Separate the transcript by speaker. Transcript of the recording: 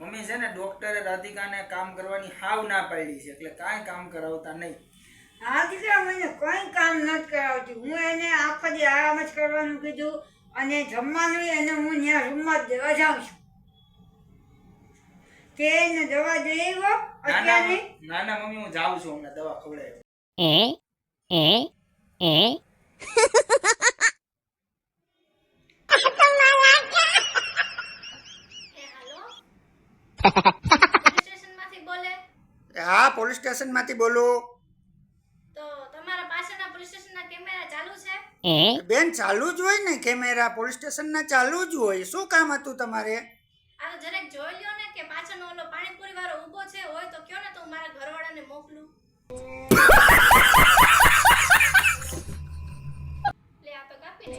Speaker 1: Mummy છે ને ડોક્ટરે રાધિકાને કામ કરવાની હાવ ના પાડી છે એટલે કાંઈ કામ કરાવતા નહીં.
Speaker 2: હા દીકરા મને કોઈ કામ નથી કરાવતી. હું એને આખો દી આરામ જ કરવાનું કીધું અને જમવાનું એને હું ત્યાં રૂમમાં જ દેવા જાઉં છું. કે એને દવા દઈ આવ્યો
Speaker 1: ના ના
Speaker 2: અત્યારે?
Speaker 1: ના ના મમ્મી હું જાઉં છું હમણાં દવા ખવડાવી
Speaker 3: સ્ટેશનમાંથી બોલે?
Speaker 4: હા પોલીસ સ્ટેશનમાંથી બોલો.
Speaker 3: તો તમારા પાસેના પોલીસ સ્ટેશનના કેમેરા ચાલુ છે?
Speaker 4: બેન ચાલુ જ હોય ને કેમેરા. પોલીસ સ્ટેશનના ચાલુ જ હોય. શું કામ હતું તમારે?
Speaker 3: આ તો જરાક જોઈ લ્યો ને કે પાછળનો ઓલો પાણીપુરી વાળો ઊભો છે હોય તો કયો ને તો હું મારા ઘરવાળાને મોકલું. લે આ તો કાપી ને